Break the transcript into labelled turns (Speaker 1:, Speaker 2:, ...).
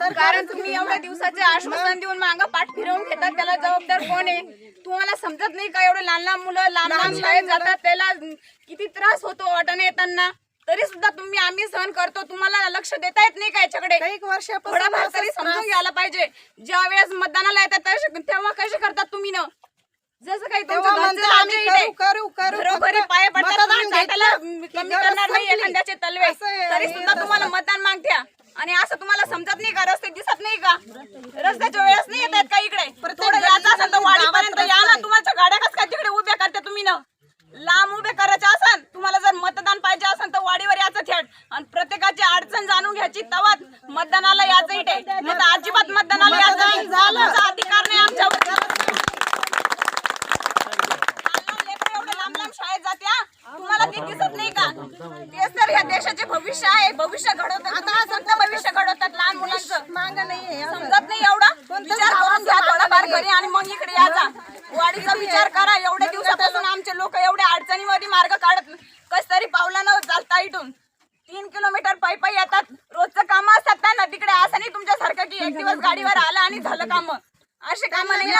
Speaker 1: कारण तुम्ही एवढ्या दिवसाचे आश्वासन देऊन मागं पाठ फिरवून घेतात त्याला जबाबदार कोण आहे तुम्हाला समजत नाही का एवढे लहान लहान मुलं लांब लांब शाळेत जातात त्याला किती त्रास होतो वाटाणे येताना तरी सुद्धा तुम्ही आम्ही सहन करतो तुम्हाला लक्ष देता येत नाही का याच्याकडे
Speaker 2: वर्षापासून
Speaker 1: थोडाफार तरी समजून घ्यायला पाहिजे ज्या वेळेस मतदानाला येतात तेव्हा कसे करतात तुम्ही न जसं काही
Speaker 2: तेव्हा
Speaker 1: तुमचं
Speaker 2: म्हणतात
Speaker 1: घरचं
Speaker 2: आम्ही
Speaker 1: राज्य इथे.
Speaker 2: करू, करू, करू.
Speaker 1: घरोघरी
Speaker 2: फक्त
Speaker 1: पाय पडतात
Speaker 2: मतदान
Speaker 1: तुम्ही चाटायला
Speaker 2: घेतलं की
Speaker 1: कमी
Speaker 2: गरज
Speaker 1: करणार नाही
Speaker 2: संपली.
Speaker 1: एखाद्याचे तलवे तरी सुद्धा. तुम्हाला मतदान मागत्या आणि असं तुम्हाला समजत नाही का? रस्ते दिसत नाही का? रस्त्याच्या वेळेस नाही येत आहेत का इकडे? थोडं यायचं असेल तर वाडीपर्यंत या ना. तुमच्या गाड्या कसं काय तिकडे उभ्या करते तुम्ही ना? लांब उभे करायचे असन. तुम्हाला जर मतदान पाहिजे असेल तर वाडीवर याचं थेट. आणि प्रत्येकाची अडचण जाणून घ्यायची तवाच मतदानाला यायचं इथे. अजिबात मतदानाला यायचं अधिकार नाही आमच्यावर. तुम्हाला ते दिसत नाही का? तेच तर ह्या देशाचे भविष्य आहे. भविष्य घडवतात आता कोणतं भविष्य घडवतात लहान मुलांचं
Speaker 2: मांग नाही आहे
Speaker 1: समजत नाही एवढा? विचार करून घ्या थोडाफार घरी आणि मग इकडे याचा वाढीचा विचार करा एवढ्या दिवसापासून आमचे लोक एवढ्या अडचणीमध्ये मार्ग काढत कस तरी पावलानं चालता इथून. तीन किलोमीटर पायी पायी येतात. रोजचं काम असतात ना तिकडे असं नाही तुमच्यासारखं की एक दिवस गाडीवर आलं आणि झालं काम. असे काम नाही